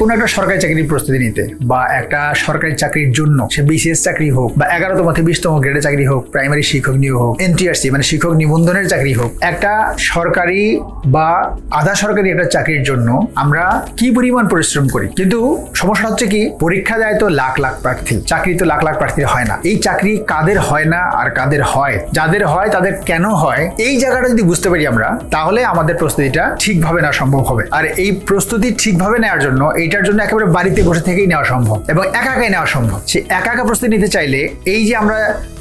কোনো একটা সরকারি চাকরির প্রস্তুতি নিতে বা একটা সরকারি চাকরির জন্য সে বিসিএস চাকরি হোক বা এগারোতম থেকে বিশতম গ্রেডের চাকরি হোক প্রাইমারি শিক্ষক নিয়োগ হোক এনটিআরসি মানে শিক্ষক নিবন্ধনের চাকরি হোক, একটা সরকারি বা আধা সরকারি একটা চাকরির জন্য আমরা কি পরিমাণ পরিশ্রম করি? কিন্তু সমস্যা হচ্ছে কি, পরীক্ষা দেয় তো লাখ লাখ প্রার্থী, চাকরি তো লাখ লাখ প্রার্থীর হয় না। এই চাকরি কাদের হয় না আর কাদের হয়? যাদের হয়, তাদের কেন হয়? এই জায়গাটা যদি বুঝতে পারি আমরা, তাহলে আমাদের প্রস্তুতিটা ঠিকভাবে নেওয়া সম্ভব হবে। আর এই প্রস্তুতি ঠিকভাবে নেওয়ার জন্য এইটার জন্য একেবারে বাড়িতে বসে থেকেই নেওয়া সম্ভব এবং একা একাই নেওয়া সম্ভব। সে একা একা প্রস্তুতি নিতে চাইলে এই যে আমরা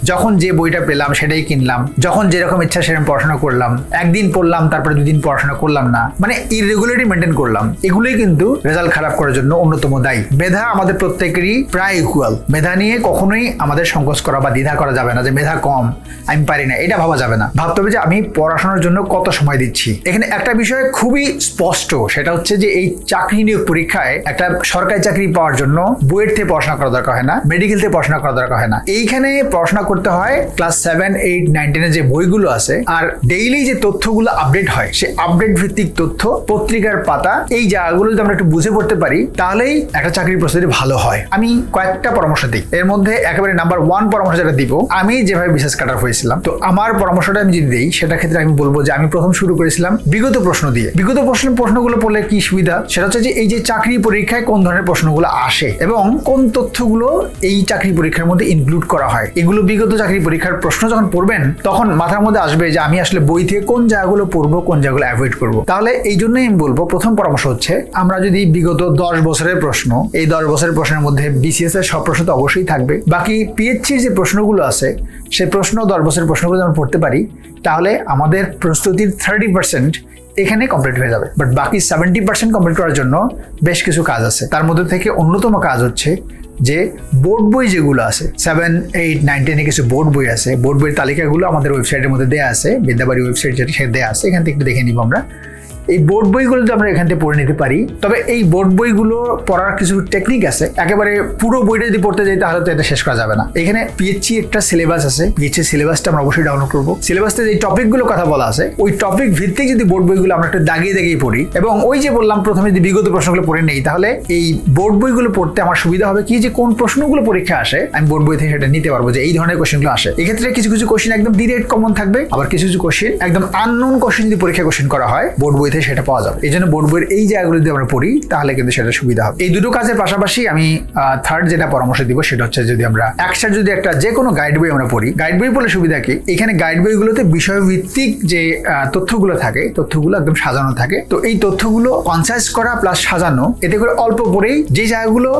যখন যে বইটা পেলাম সেটাই কিনলাম, যখন যেরকম ইচ্ছা সেরকম পড়াশোনা করলাম, একদিন পড়লাম, তারপরে দুদিন পড়াশোনা করলাম না মানে ইরেগুলারিটি মেনটেন করলাম, এগুলোই কিন্তু রেজাল্ট খারাপ করার জন্য অন্যতম দায়ী। মেধা আমাদের প্রত্যেকেরই প্রায় ইকুয়াল মেধা নিয়ে কখনোই আমাদের সংকোচ করা বা দ্বিধা করা যাবে না যে মেধা কম, আমি পারি না, এটা ভাবা যাবে না। ভাবতে হবে যে আমি পড়াশোনার জন্য কত সময় দিচ্ছি। এখানে একটা বিষয় খুবই স্পষ্ট, সেটা হচ্ছে যে এই চাকরি নিয়োগ পরীক্ষায় একটা সরকারি চাকরি পাওয়ার জন্য বুয়েট থেকে পড়াশোনা করা দরকার হয় না মেডিকেল থেকে পড়াশোনা করা দরকার হয় না। এইখানে পড়াশোনা করতে হয় ক্লাস সেভেন এইট নাইন টেনের যে বইগুলো আছে, আর ডেইলি যে তথ্যগুলো আপডেট হয় সে আপডেট ভিত্তিক তথ্য, পত্রিকার পাতা, এই জায়গাগুলো যদি আমরা একটু বুঝে পড়তে পারি, তাহলেই একটা চাকরির প্রস্তুতি ভালো হয়। আমি কয়েকটা পরামর্শ দিই। এর মধ্যে একেবারে নাম্বার ওয়ান পরামর্শ যেটা দিব, আমি যেভাবে বিশেষ কাটার হয়েছিলাম, তো আমার পরামর্শটা আমি যদি দিই, সেটা ক্ষেত্রে আমি বলব যে আমি প্রথম শুরু করেছিলাম বিগত প্রশ্ন দিয়ে। বিগত প্রশ্ন প্রশ্নগুলো পড়লে কি সুবিধা? সেটা হচ্ছে যে এই যে চাকরি পরীক্ষায় কোন ধরনের প্রশ্নগুলো আসে এবং কোন তথ্যগুলো এই চাকরি পরীক্ষার মধ্যে ইনক্লুড করা হয়? এগুলো বিগত চাকরি পরীক্ষার প্রশ্ন যখন পড়বেন, তখন মাথার মধ্যে আসবে যে আমি আসলে বই থেকে কোন জায়গাগুলো পড়ব, কোন জায়গাগুলো অ্যাভয়েড করব। তাহলে এই জন্যই আমি বলব, প্রথম পরামর্শ হচ্ছে, আমরা যদি বিগত দশ বছরের প্রশ্ন, এই দশ বছরের প্রশ্নের মধ্যে বিসিএস এর সব প্রশ্ন তো অবশ্যই থাকবে। বাকি পিএইচসির যে প্রশ্নগুলো আছে সেই প্রশ্ন, দশ বছরের প্রশ্নগুলো যখন পড়তে পারি, তাহলে আমাদের প্রস্তুতির থার্টি পার্সেন্ট এখানে কমপ্লিট হয়ে যাবে। বাট বাকি সেভেন্টি পার্সেন্ট কমপ্লিট করার জন্য বেশ কিছু কাজ আছে। তার মধ্যে থেকে অন্যতম কাজ হচ্ছে যে বোর্ড বই যেগুলো আছে সেভেন এইট নাইন টেনে কিছু বোর্ড বই আছে বোর্ড বইয়ের তালিকাগুলো আমাদের ওয়েবসাইটের মধ্যে দেওয়া আছে বিদ্যাবাড়ি ওয়েবসাইট যেটা সেটা দেওয়া আছে, এখান থেকে একটু দেখে নিব আমরা। এই বোর্ড বইগুলো যদি আমরা এখান থেকে পড়ে নিতে পারি, তবে এই বোর্ড বইগুলো পড়ার কিছু টেকনিক আছে। একেবারে পুরো বইটা যদি পড়তে যাই, তাহলে তো এটা শেষ করা যাবে না। এখানে পিএইচসি একটা সিলেবাস আছে। পিএইচসি সিলেবাসটা আমরা অবশ্যই ডাউনলোড করব। সিলেবাসতে যে টপিকগুলো কথা বলা আছে, ওই টপিক ভিত্তিক যদি বোর্ড বইগুলো আমরা একটু দাগিয়ে দাগিয়ে পড়ি, এবং ওই যে বললাম প্রথমে যদি বিগত প্রশ্নগুলো পড়ে নেই, তাহলে এই বোর্ড বইগুলো পড়তে আমার সুবিধা হবে কি? যে কোন প্রশ্নগুলো পরীক্ষা আসে, আমি বোর্ড বই থেকে সেটা নিতে পারব যে এই ধরনের কোশ্চেনগুলো আসে। এক্ষেত্রে কিছু কিছু কোশ্চেন একদম ডিরেক্ট কমন থাকবে, আবার কিছু কিছু কোশ্চেন একদম আননোন কোশ্চেন যদি পরীক্ষা কোশ্চেন করা হয় বোর্ড বই থেকে সেটা পাওয়া যাবে। এই জন্য বোর্ড বইয়ের এই জায়গাগুলো যদি আমরা পড়ি, তাহলে কিন্তু সেটা সুবিধা হবে। এই দুটো কাজের পাশাপাশি আমি থার্ড যেটা পরামর্শ দিব, সেটা হচ্ছে যদি আমরা একসাথে যদি একটা যে কোনো গাইড বই আমরা পড়ি গাইড বই পড়লে সুবিধা কি? এখানে গাইড বইগুলোতে বিষয়ভিত্তিক যে তথ্যগুলো থাকে, তথ্যগুলো একদম সাজানো থাকে। তো এই তথ্যগুলো কনসাইজ করা প্লাস সাজানো, এতে করে অল্প পরেই যে জায়গাগুলো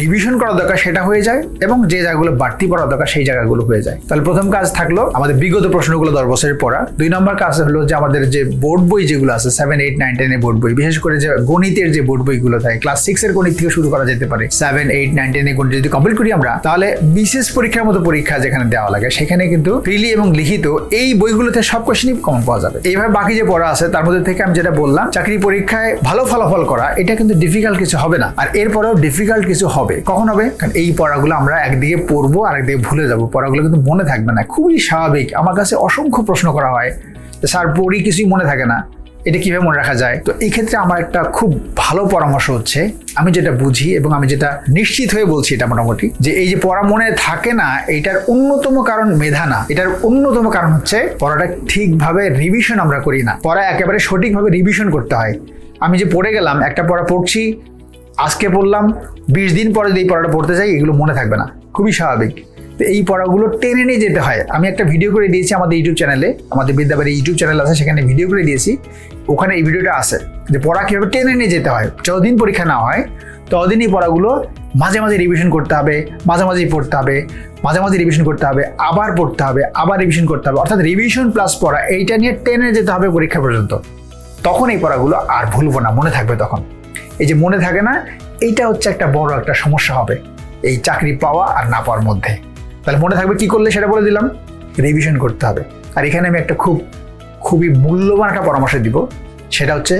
রিভিশন করা দরকার সেটা হয়ে যায় এবং যে জায়গাগুলো বাড়তি পড়া দরকার সেই জায়গাগুলো হয়ে যায়। তাহলে প্রথম কাজ থাকল আমাদের বিগত প্রশ্নগুলো দশ বছরের পড়া। দুই নম্বর কাজ হলো যে আমাদের যে বোর্ড বই যেগুলো আছে সেভেন এইট নাইন টেনের বোর্ড বই, বিশেষ করে যে গণিতের যে বোর্ড বইগুলো থাকে ক্লাস সিক্স এর গণিত থেকে শুরু করা যেতে পারে। সেভেন এইট নাইন টেনের গণিত যদি কমপ্লিট করি আমরা, তাহলে বিশেষ পরীক্ষার মতো পরীক্ষা যেখানে দেওয়া লাগে, সেখানে কিন্তু ফ্রিলি এবং লিখিত এই বইগুলোতে সব কোশ্চেনই কমন পাওয়া যাবে। এইভাবে বাকি যে পড়া আছে, তার মধ্যে থেকে আমি যেটা বললাম, চাকরি পরীক্ষায় ভালো ফলাফল করা, এটা কিন্তু ডিফিকাল্ট কিছু হবে না। আর এরপরেও ডিফিকাল্ট কিছু হবে কখন হবে? কারণ এই পড়াগুলো আমরা একদিকে পড়ব আর একদিকে ভুলে যাব। পড়াগুলো কিন্তু মনে থাকবে না। খুবই স্বাভাবিক। আমার কাছে অসংখ্য প্রশ্ন করা হয়। স্যার, পড়ি কিছুই মনে থাকে না। এটা কীভাবে মনে রাখা যায়? তো এই ক্ষেত্রে আমার একটা খুব ভালো পরামর্শ হচ্ছে, আমি যেটা বুঝি এবং আমি যেটা নিশ্চিত হয়ে বলছি এটা মোটামুটি, যে এই যে পড়া মনে থাকে না, এটার অন্যতম কারণ মেধা না। এটার অন্যতম কারণ হচ্ছে পড়াটা ঠিকভাবে রিভিশন আমরা করি না। পড়া একেবারে সঠিকভাবে রিভিশন করতে হয়। আমি যে পড়ে গেলাম, একটা পড়া পড়ছি আজকে পড়লাম, বিশ দিন পরে যদি এই পড়াটা পড়তে যাই, এগুলো মনে থাকবে না। খুবই স্বাভাবিক। তো এই পড়াগুলো টেনে নিয়ে যেতে হয়। আমি একটা ভিডিও করে দিয়েছি আমাদের ইউটিউব চ্যানেলে আমাদের বিদ্যাবাড়ি ইউটিউব চ্যানেল আছে, সেখানে ভিডিও করে দিয়েছি। ওখানে এই ভিডিওটা আছে, যে পড়া কীভাবে টেনে নিয়ে যেতে হয়। যতদিন পরীক্ষা না হয়, ততদিন এই পড়াগুলো মাঝে মাঝে রিভিশন করতে হবে, মাঝে মাঝেই পড়তে হবে, মাঝে মাঝে রিভিশন করতে হবে, আবার পড়তে হবে, আবার রিভিশন করতে হবে। অর্থাৎ রিভিশন প্লাস পড়া, এইটা নিয়ে টেনে যেতে হবে পরীক্ষা পর্যন্ত। তখন এই পড়াগুলো আর ভুলবো না, মনে থাকবে তখন। এই যে মনে থাকে না, এইটা হচ্ছে একটা বড় একটা সমস্যা হবে এই চাকরি পাওয়া আর না পাওয়ার মধ্যে। তাহলে মনে থাকবে কি করলে সেটা বলে দিলাম? রিভিশন করতে হবে। আর এখানে আমি একটা খুব, খুবই মূল্যবান একটা পরামর্শ দিব। সেটা হচ্ছে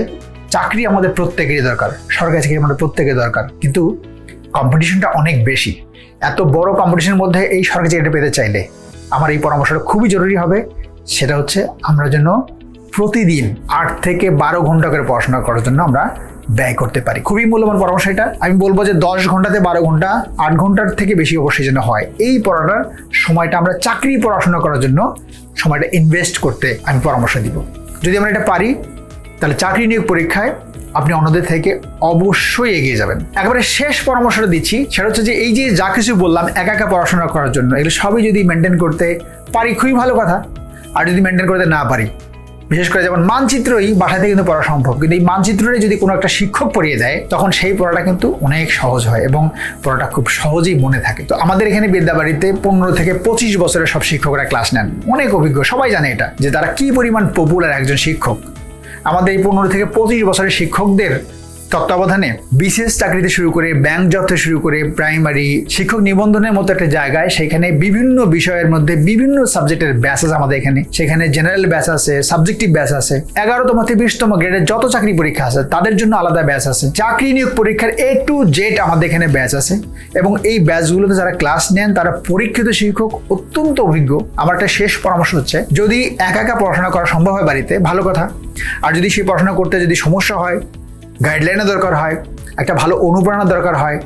চাকরি আমাদের প্রত্যেকেরই দরকার, সরকারি চাকরি আমাদের প্রত্যেকের দরকার। কিন্তু কম্পিটিশনটা অনেক বেশি। এত বড় কম্পিটিশনের মধ্যে এই সরকারি চাকরিটা পেতে চাইলে আমার এই পরামর্শটা খুবই জরুরি হবে। সেটা হচ্ছে আমরা যেন প্রতিদিন আট থেকে বারো ঘণ্টা করে পড়াশোনা করার জন্য আমরা ব্যয় করতে পারি। খুবই মূল্যবান পরামর্শ এটা। আমি বলব যে দশ ঘন্টাতে বারো ঘণ্টা, আট ঘণ্টার থেকে বেশি অবশ্যই যেন হয়। এই পড়াটার সময়টা আমরা চাকরি পড়াশোনা করার জন্য সময়টা ইনভেস্ট করতে আমি পরামর্শ দিব। যদি আমরা এটা পারি, তাহলে চাকরি নিয়োগ পরীক্ষায় আপনি অন্যদের থেকে অবশ্যই এগিয়ে যাবেন। একেবারে শেষ পরামর্শটা দিচ্ছি, সেটা হচ্ছে যে এই যে যা কিছু বললাম, একা একা পড়াশোনা করার জন্য, এগুলো সবই যদি মেনটেন করতে পারি, খুবই ভালো কথা। আর যদি মেনটেন করতে না পারি বিশেষ করে যেমন মানচিত্রই বাসাতে কিন্তু পড়া সম্ভব। কিন্তু এই মানচিত্রটা যদি কোনো একটা শিক্ষক পড়িয়ে দেয়, তখন সেই পড়াটা কিন্তু অনেক সহজ হয় এবং পড়াটা খুব সহজেই মনে থাকে। তো আমাদের এখানে বিদ্যাবাড়িতে পনেরো থেকে পঁচিশ বছরের সব শিক্ষকরা ক্লাস নেন। অনেক অভিজ্ঞ, সবাই জানে এটা, যে তারা কি পরিমাণ পপুলার একজন শিক্ষক। আমাদের এই পনেরো থেকে পঁচিশ বছরের শিক্ষকদের তত্ত্বাবধানে বিশেষ চাকরিতে শুরু করে ব্যাংক জব থেকে শুরু করে প্রাইমারি শিক্ষক নিবন্ধনের মতো একটা জায়গায় সেখানে বিভিন্ন বিষয়ের মধ্যে বিভিন্ন সাবজেক্টের ব্যাচ আছে আমাদের এখানে। সেখানে জেনারেল ব্যাচ আছে সাবজেক্টিভ ব্যাচ আছে, এগারোতম থেকে বিশতম গ্রেডের যত চাকরি পরীক্ষা আছে, তাদের জন্য আলাদা ব্যাচ আছে। চাকরি নিয়োগ পরীক্ষার এ টু জেড আমাদের এখানে ব্যাচ আছে এবং এই ব্যাচগুলোতে যারা ক্লাস নেন, তারা পরীক্ষিত শিক্ষক অত্যন্ত অভিজ্ঞ। আমার একটা শেষ পরামর্শ হচ্ছে, যদি একা একা পড়াশোনা করা সম্ভব হয় বাড়িতে, ভালো কথা। আর যদি সেই পড়াশোনা করতে যদি সমস্যা হয় গাইডলাইনের দরকার হয়, একটা ভালো অনুপ্রেরণা দরকার হয়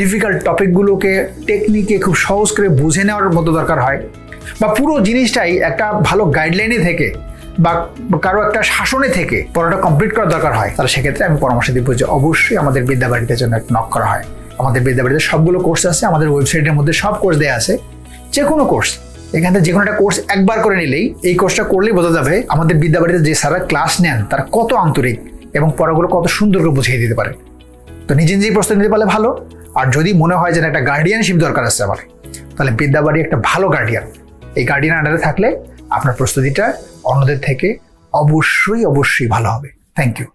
ডিফিকাল্ট টপিকগুলোকে টেকনিকে খুব সহজ করে বুঝে নেওয়ার মতো দরকার হয়, বা পুরো জিনিসটাই একটা ভালো গাইডলাইনে থেকে, বা কারও একটা শাসনে থেকে পড়াটা কমপ্লিট করার দরকার হয়। তাহলে সেক্ষেত্রে আমি পরামর্শ দিব যে অবশ্যই আমাদের বিদ্যাবাড়িতে জন্য একটা নক করা হয়। আমাদের বিদ্যাবাড়িতে সবগুলো কোর্স আছে, আমাদের ওয়েবসাইটের মধ্যে সব কোর্স দেওয়া আছে। যে কোনো কোর্স এখান থেকে যে কোনো একটা কোর্স একবার করে নিলেই এই কোর্সটা করলেই বোঝা যাবে আমাদের বিদ্যাবাড়িতে যে স্যাররা ক্লাস নেন, তারা কত আন্তরিক। এবং পড়াগুলো কত সুন্দর করে বুঝিয়ে দিতে পারে। তো নিজে নিজেই প্রস্তুতি নিতে পারলে ভালো। আর যদি মনে হয় যে একটা গার্ডিয়ানশিপ দরকার আছে আমার তাহলে বিদ্যাবাড়ি একটা ভালো গার্ডিয়ান এই গার্ডিয়ান আন্ডারে থাকলে আপনার প্রস্তুতিটা অন্যদের থেকে অবশ্যই অবশ্যই ভালো হবে। Thank you